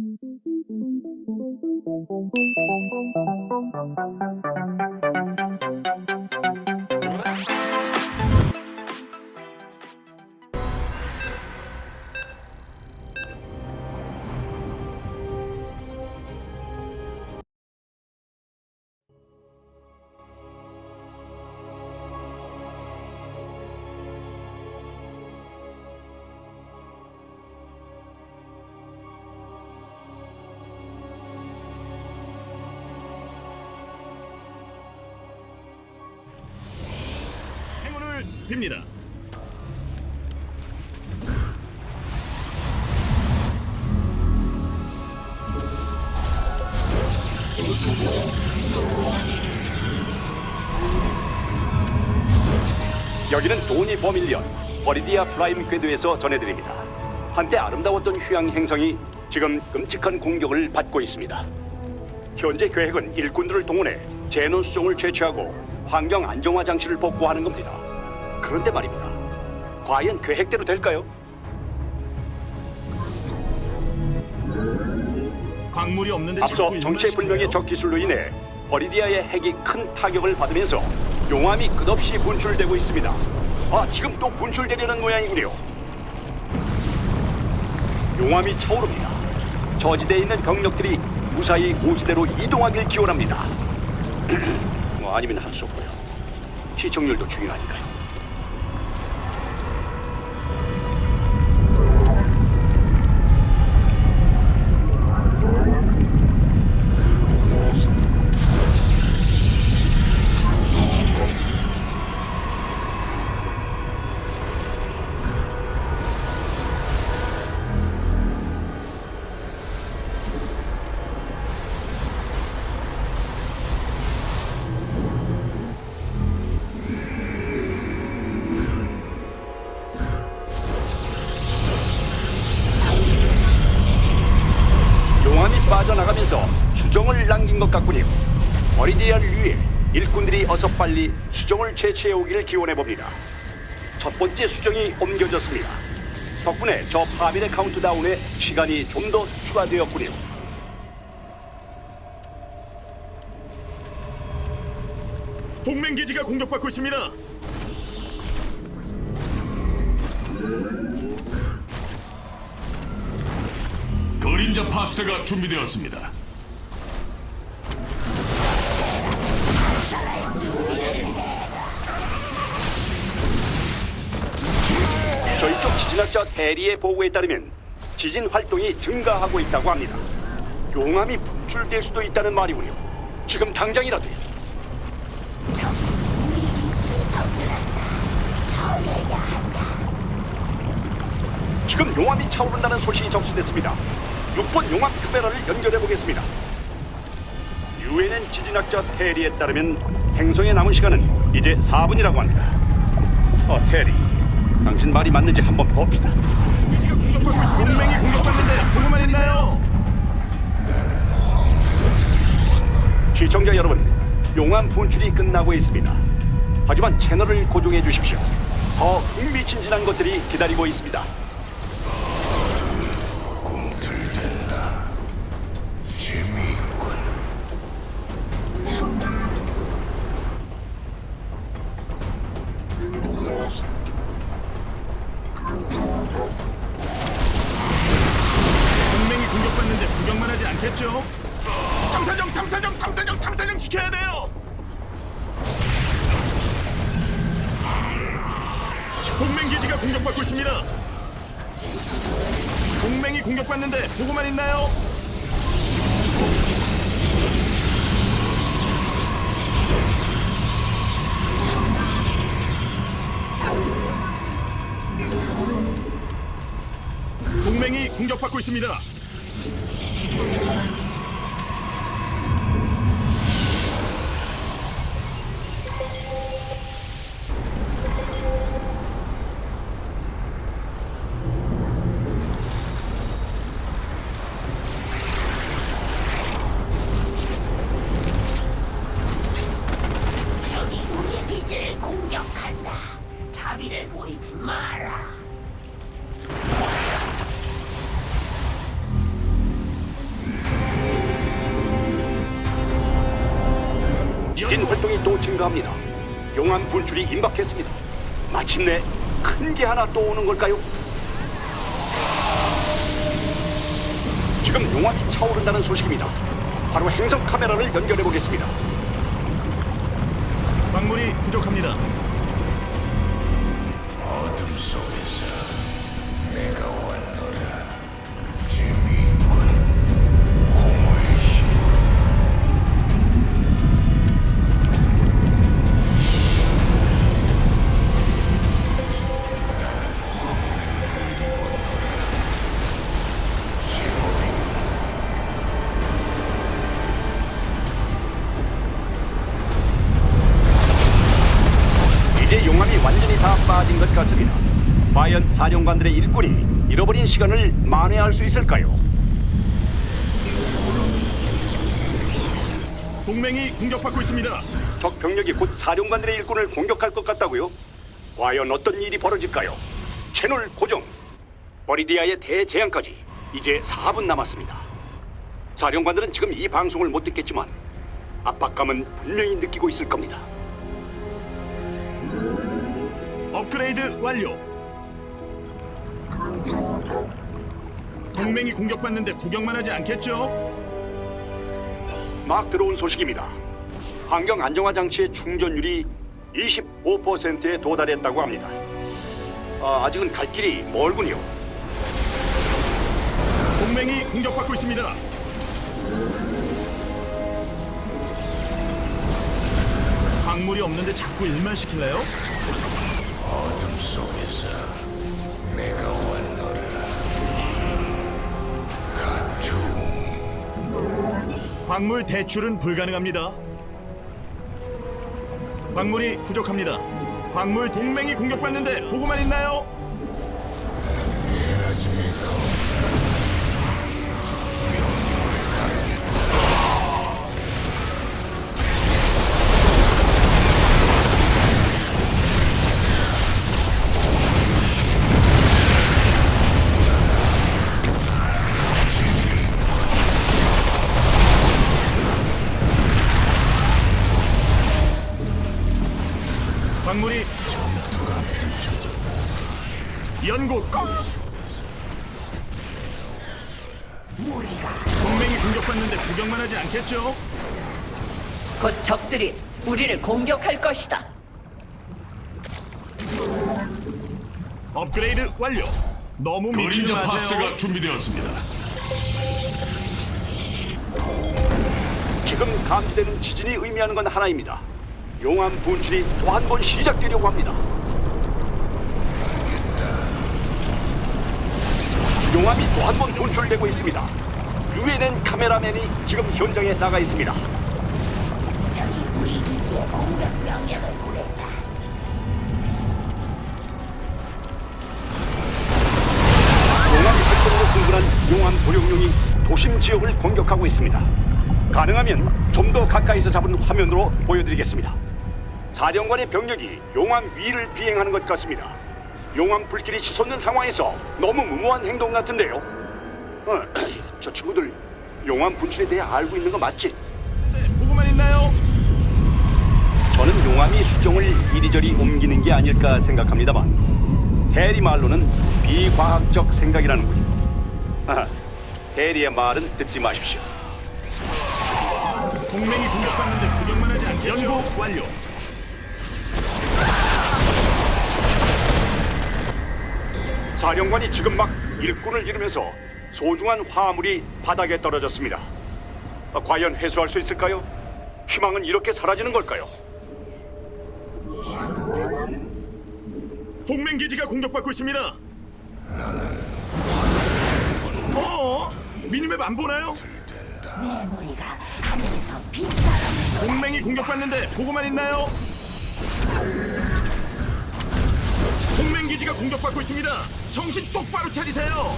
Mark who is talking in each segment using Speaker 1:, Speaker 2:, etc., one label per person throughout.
Speaker 1: 행운 을 빕니다.
Speaker 2: 여기는 도니 버밀리언 버리디아 프라임 궤도에서 전해드립니다. 한때 아름다웠던 휴양 행성이 지금 끔찍한 공격을 받고 있습니다. 현재 계획은 일꾼들을 동원해 제논 수종을 채취하고 환경 안정화 장치를 복구하는 겁니다. 그런데 말입니다. 과연 계획대로 될까요?
Speaker 1: 광물이 없는데
Speaker 2: 앞서
Speaker 1: 자꾸
Speaker 2: 정체 불명의
Speaker 1: 일만
Speaker 2: 적 기술로 인해 버리디아의 핵이 큰 타격을 받으면서 용암이 끝없이 분출되고 있습니다. 아, 지금 또 분출되려는 모양이군요. 용암이 차오릅니다. 저지대에 있는 병력들이 무사히 고지대로 이동하길 기원합니다. 뭐 아니면 할수 없고요. 시청률도 중요하니까요. 일꾼들이 어서 빨리 수정을 채취해 오기를 기원해 봅니다. 첫 번째 수정이 옮겨졌습니다. 덕분에 저 파밀의 카운트다운에 시간이 좀 더 추가되었군요.
Speaker 1: 동맹 기지가 공격받고 있습니다.
Speaker 3: 그림자 파스타가 준비되었습니다.
Speaker 2: 대리의 보고에 따르면 지진 활동이 증가하고 있다고 합니다. 용암이 분출될 수도 있다는 말이군요. 지금 당장이라도요. 지금 용암이 차오른다는 소식이 접수됐습니다. 6번 용암 특별화를 연결해 보겠습니다. 유엔엔 지진학자 테리에 따르면 행성에 남은 시간은 이제 4분이라고 합니다. 어, 테리. 당신 말이 맞는지 한번 봅시다.
Speaker 1: 동맹이 공격받는데 보고만 있나요?
Speaker 2: 시청자 여러분, 용암 분출이 끝나고 있습니다. 하지만 채널을 고정해 주십시오. 더 흥미진진한 것들이 기다리고 있습니다.
Speaker 1: 않겠죠? 탐사정, 탐사정, 탐사정, 탐사정 지켜야 돼요. 동맹 기지가 공격받고 있습니다. 동맹이 공격받는데 보고만 있나요? 동맹이 공격받고 있습니다.
Speaker 2: 또 증가합니다. 용암 분출이 임박했습니다. 마침내 큰 게 하나 또 오는 걸까요? 지금 용암이 차오른다는 소식입니다. 바로 행성 카메라를 연결해 보겠습니다.
Speaker 1: 광물이 부족합니다.
Speaker 4: 어둠 속에서 내가
Speaker 2: 사령관들의 일꾼이 잃어버린 시간을 만회할 수 있을까요?
Speaker 1: 동맹이 공격받고 있습니다.
Speaker 2: 적 병력이 곧 사령관들의 일꾼을 공격할 것 같다고요? 과연 어떤 일이 벌어질까요? 채널 고정. 버리디아의 대재앙까지 이제 4분 남았습니다. 사령관들은 지금 이 방송을 못 듣겠지만 압박감은 분명히 느끼고 있을 겁니다.
Speaker 1: 업그레이드 완료. 동맹이 공격받는데 구경만 하지 않겠죠?
Speaker 2: 막 들어온 소식입니다. 환경 안정화 장치의 충전율이 25%에 도달했다고 합니다. 아, 아직은 갈 길이 멀군요.
Speaker 1: 동맹이 공격받고 있습니다. 광물이 없는데 자꾸 일만 시킬래요?
Speaker 4: 어둠 속에서 내가
Speaker 1: 광물 대출은 불가능합니다. 광물이 부족합니다. 광물 동맹이 공격받는데 보고만 있나요? 너무 미치지
Speaker 3: 그림자. 파스타가 준비되었습니다.
Speaker 2: 지금 감지되는 지진이 의미하는 건 하나입니다. 용암 분출이 또 한 번 시작되려고 합니다. 용암이 또 한 번 분출되고 있습니다. 유엔엔 카메라맨이 지금 현장에 나가 있습니다. 도심 지역을 공격하고 있습니다. 가능하면 좀 더 가까이서 잡은 화면으로 보여드리겠습니다. 사령관의 병력이 용암 위를 비행하는 것 같습니다. 용암 불길이 치솟는 상황에서 너무 무모한 행동 같은데요. 어, 저 친구들 용암 분출에 대해 알고 있는 거 맞지?
Speaker 1: 네, 보고만 있나요?
Speaker 2: 저는 용암이 수정을 이리저리 옮기는 게 아닐까 생각합니다만 대리 말로는 비과학적 생각이라는군요. 아, 대리의 말은 듣지 마십시오.
Speaker 1: 동맹이 공격받는데 구경만 하지 않겠죠? 연구 완료.
Speaker 2: 사령관이 지금 막 일꾼을 잃으면서 소중한 화물이 바닥에 떨어졌습니다. 아, 과연 회수할 수 있을까요? 희망은 이렇게 사라지는 걸까요?
Speaker 1: 동맹 기지가 공격받고 있습니다. 어? 미니맵 안 보나요?
Speaker 5: 메모리가 하늘에서 빗자루
Speaker 1: 동맹이 공격받는데 보고만 있나요? 동맹 기지가 공격받고 있습니다. 정신 똑바로 차리세요.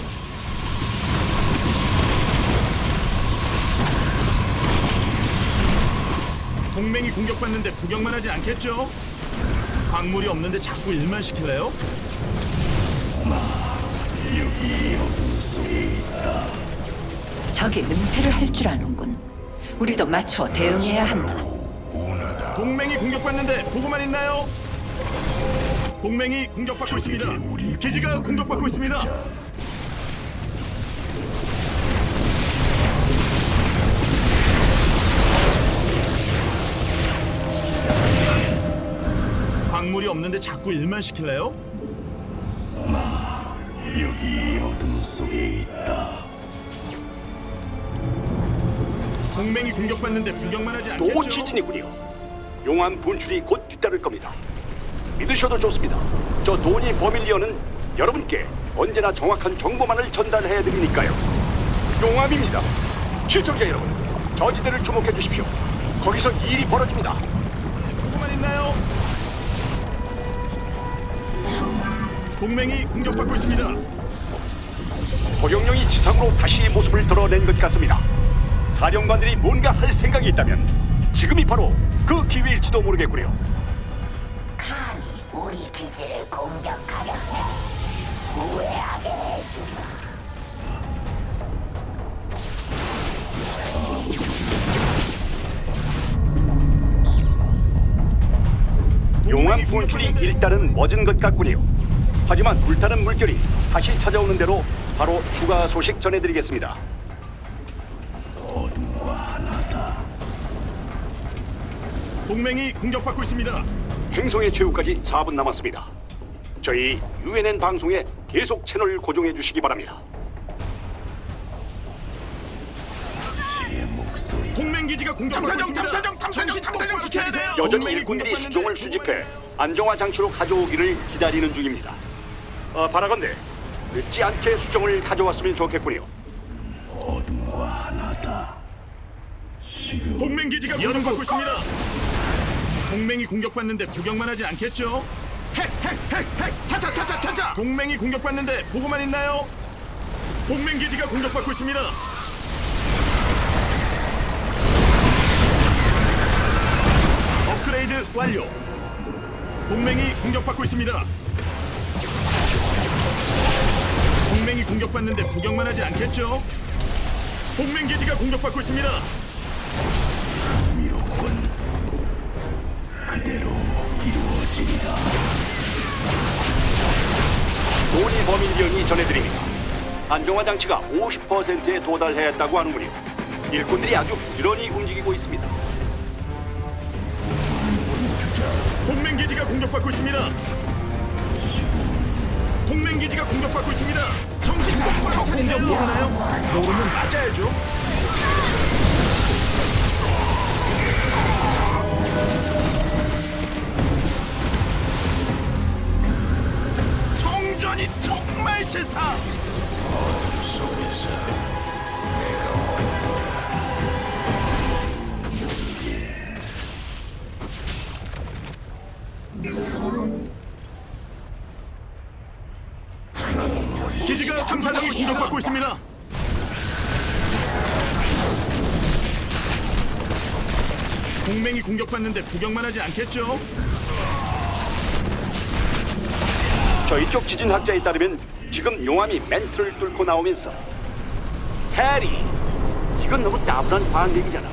Speaker 1: 동맹이 공격받는데 구경만 하지 않겠죠? 광물이 없는데 자꾸 일만 시킬래요?
Speaker 6: 적이 은폐를 할 줄 아는군. 우리도 맞추어 대응해야 한다.
Speaker 4: 원하다.
Speaker 1: 동맹이 공격받는데 보고만 있나요? 동맹이 공격받고 있습니다. 기지가 공격받고 있습니다. 광물이 없는데 자꾸 일만 시킬래요?
Speaker 4: 여기 어둠 속에 있다.
Speaker 1: 동맹이 공격받는데 구경만 하지
Speaker 2: 또
Speaker 1: 않겠죠?
Speaker 2: 지진이군요. 용암 분출이 곧 뒤따를 겁니다. 믿으셔도 좋습니다. 저 도니 버밀리언은 여러분께 언제나 정확한 정보만을 전달해 드리니까요. 용암입니다. 시청자 여러분, 저지대를 주목해 주십시오. 거기서 일이 벌어집니다.
Speaker 1: 보고만 있나요? 동맹이 공격받고 있습니다.
Speaker 2: 도경령이 지상으로 다시 모습을 드러낸 것 같습니다. 사령관들이 뭔가 할 생각이 있다면 지금이 바로 그 기회일지도 모르겠군요.
Speaker 5: 감히 우리 기지를 공격하려 해. 후회하게 해주마.
Speaker 2: 용암 분출이 일단은 멎은 것 같군요. 하지만 불타는 물결이 다시 찾아오는 대로 바로 추가 소식
Speaker 4: 전해드리겠습니다.
Speaker 1: 동맹이 공격받고 있습니다.
Speaker 2: 행성의 최후까지 4분 남았습니다. 저희 UNN 방송에 계속 채널 고정해 주시기 바랍니다.
Speaker 1: 동맹 기지가 공격받고 있습니다. 탐사정, 탐사정, 탐사정 지켜야 돼요.
Speaker 2: 여전히 일꾼들이 수종을 수집해 안정화 장치로 가져오기를 기다리는 중입니다. 어, 바라건대 늦지 않게 수정을 가져왔으면 좋겠군요.
Speaker 4: 어둠과 하나다. 지금
Speaker 1: 동맹 기지가 공격받고 있습니다. 동맹이 공격받는데 구경만 하지 않겠죠? 핵, 핵, 핵, 핵! 차차차차차차! 동맹이 공격받는데 보고만 있나요? 동맹 기지가 공격받고 있습니다. 업그레이드 완료. 동맹이 공격받고 있습니다. 동맹이 공격받는데 구경만 하지 않겠죠? 동맹 기지가 공격받고 있습니다.
Speaker 4: 그대로 이루어지리라.
Speaker 2: 도니 버밀리언이 전해드립니다. 안정화 장치가 50%에 도달했다고 하는군요. 일꾼들이 아주 부지런히 움직이고 있습니다.
Speaker 1: 동맹 기지가 공격받고 있습니다. 동맹 기지가 공격받고 있습니다. 정신 똑바로 모르나요? 모르면 맞아야죠. 정말 싫다.
Speaker 4: 속에서 내가 왔노라.
Speaker 1: 기지가 탐사정을 공격받고 있습니다. 동맹이 공격받는데 구경만 하지 않겠죠?
Speaker 2: 저희 쪽 지진학자에 따르면 지금 용암이 멘트를 뚫고 나오면서 해리 이건 너무 따분한 반대기잖아.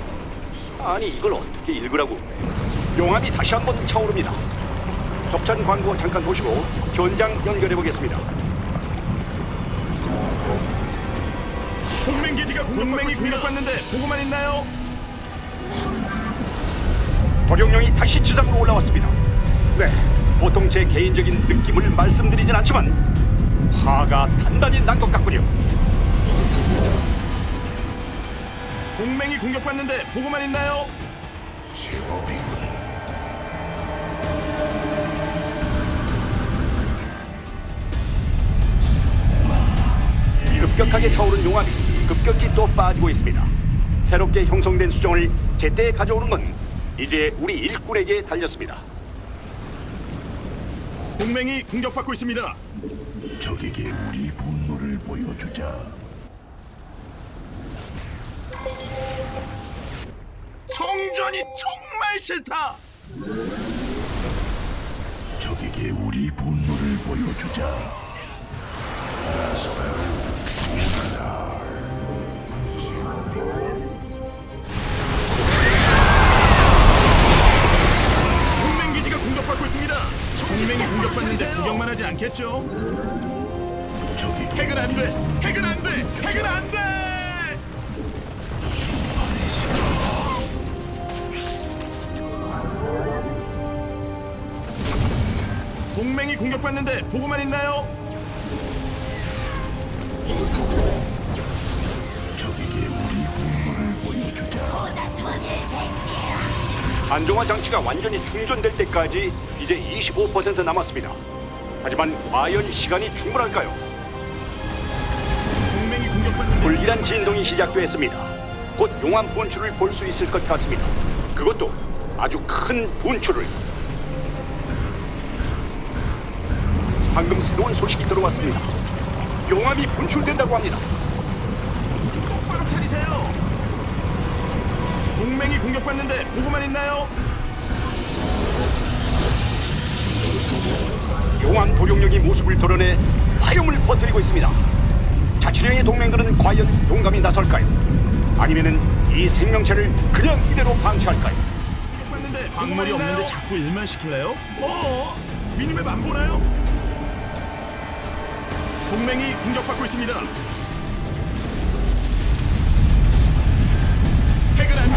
Speaker 2: 아니 이걸 어떻게 읽으라고. 용암이 다시 한번 차오릅니다. 협찬 광고 잠깐 보시고 현장 연결해 보겠습니다.
Speaker 1: 동맹 기지가 공격받고 공격받는데 보고만 있나요?
Speaker 2: 도룡령이 다시 지상으로 올라왔습니다. 네 보통 제 개인적인 느낌을 말씀드리진 않지만 화가 단단히 난 것 같군요
Speaker 1: 동맹이 공격받는데 보고만 있나요?
Speaker 4: 제법이군.
Speaker 2: 급격하게 차오른 용암이 급격히 또 빠지고 있습니다. 새롭게 형성된 수정을 제때 가져오는 건 이제 우리 일꾼에게 달렸습니다.
Speaker 1: 동맹이 공격받고 있습니다.
Speaker 4: 적에게 우리 분노를 보여주자.
Speaker 1: 정전이 정말 싫다.
Speaker 4: 적에게 우리 분노를 보여주자.
Speaker 1: 않겠죠?
Speaker 4: 적에게
Speaker 1: 핵은 안 돼! 핵은 안 돼! 핵은 안 돼! 동맹이 공격받는데 보고만 있나요?
Speaker 4: 적에게 우리 분노를 보여주자.
Speaker 2: 안정화 장치가 완전히 충전될 때까지 이제 25% 남았습니다. 하지만 과연 시간이 충분할까요?
Speaker 1: 동맹이 공격받는데
Speaker 2: 불길한 진동이 시작됐습니다. 곧 용암 분출을 볼 수 있을 것 같습니다. 그것도 아주 큰 분출을. 방금 새로운 소식이 들어왔습니다. 용암이 분출된다고 합니다.
Speaker 1: 똑바로 차리세요. 동맹이 공격받는데 보고만 있나요?
Speaker 2: 용암 도룡령이 모습을 드러내 화염을 퍼뜨리고 있습니다. 자치령의 동맹들은 과연 용감히 나설까요? 아니면은 이 생명체를 그냥 이대로 방치할까요?
Speaker 1: 공격받는데 광물이 없는데 자꾸 일만 시킬래요? 어? 미니맵 안 보나요? 동맹이 공격받고 있습니다.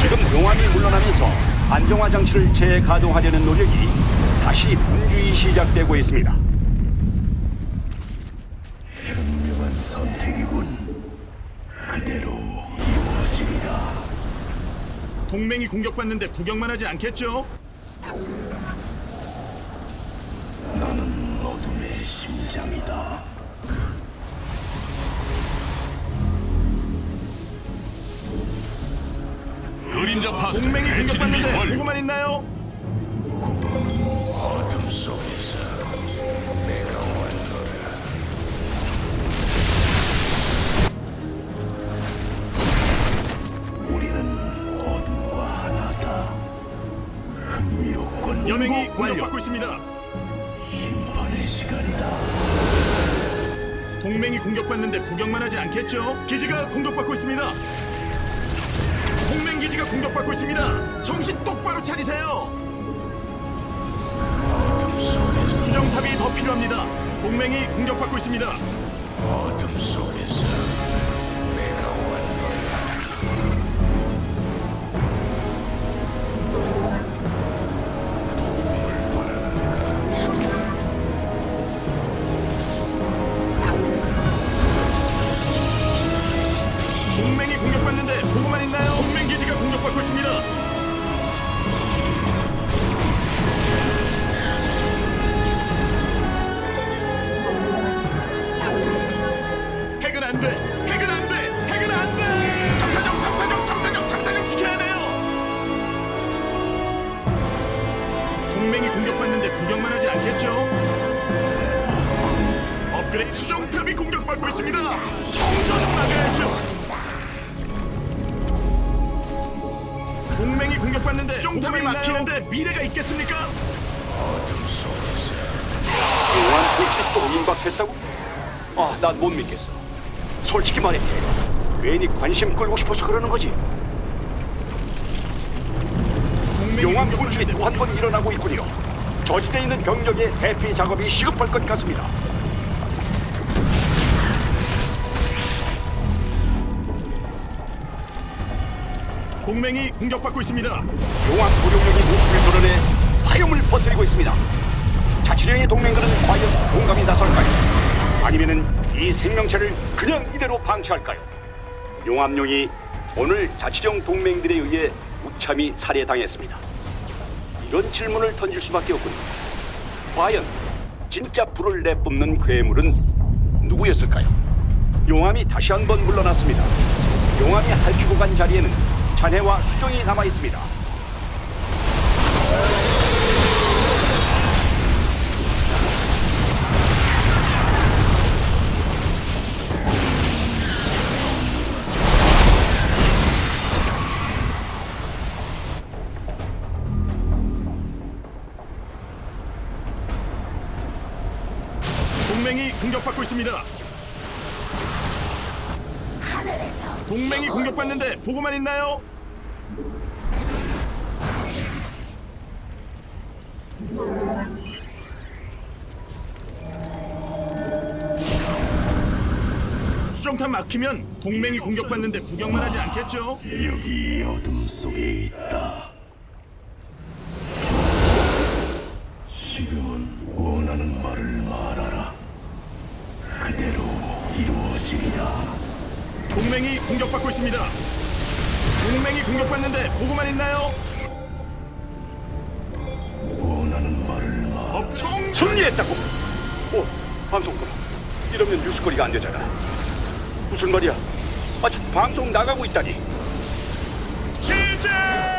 Speaker 2: 지금 용암이 물러나면서 안정화 장치를 재가동하려는 노력이 다시 분주히 시작되고 있습니다.
Speaker 4: 현명한 선택이군. 그대로 이루어지리라.
Speaker 1: 동맹이 공격받는데 구경만 하지 않겠죠?
Speaker 4: 나는 어둠의 심장이다.
Speaker 3: 그림자 파스타
Speaker 1: 동맹이 공격받는데. 보고만 있나요?
Speaker 4: 속에서 내가 왔노라. 우리는 어둠과 하나다. 흥미롭군.
Speaker 1: 연맹이. 공격받고 있습니다.
Speaker 4: 심판의 시간이다.
Speaker 1: 동맹이 공격받는데 구경만 하지 않겠죠? 기지가 공격받고 있습니다. 동맹 기지가 공격받고 있습니다. 정신 똑바로 차리세요. 수정탑이 더 필요합니다. 동맹이 공격받고 있습니다.
Speaker 4: 어둠 속에서
Speaker 1: 막히는데 미래가 있겠습니까?
Speaker 2: 불길이 또 임박했다고? 아, 난 못 믿겠어. 솔직히 말해. 괜히 관심 끌고 싶어서 그러는 거지. 용암 분출이 또 한 번 일어나고 있군요. 저지대에 있는 병력의 대피 작업이 시급할 것 같습니다.
Speaker 1: 동맹이 공격받고 있습니다.
Speaker 2: 용암 도룡령이 모습을 드러내 화염을 퍼뜨리고 있습니다. 자치령의 동맹들은 과연 공감이 나설까요? 아니면은 이 생명체를 그냥 이대로 방치할까요? 용암용이 오늘 자치령 동맹들에 의해 무참히 살해당했습니다. 이런 질문을 던질 수밖에 없군요. 과연 진짜 불을 내뿜는 괴물은 누구였을까요? 용암이 다시 한번 물러났습니다. 용암이 핥히고 간 자리에는 잔해와 수정이 남아 있습니다.
Speaker 1: 동맹이 공격받고 있습니다. 동맹이 공격받는데 보고만 있나요? 수정탄 막히면 동맹이 공격받는데 구경만 하지 않겠죠?
Speaker 4: 여기 어둠 속에 있다.
Speaker 2: 승리했다고. 오, 방송국. 이러면 뉴스거리가 안 되잖아. 무슨 말이야? 마치 방송 나가고 있다니.
Speaker 1: 시작!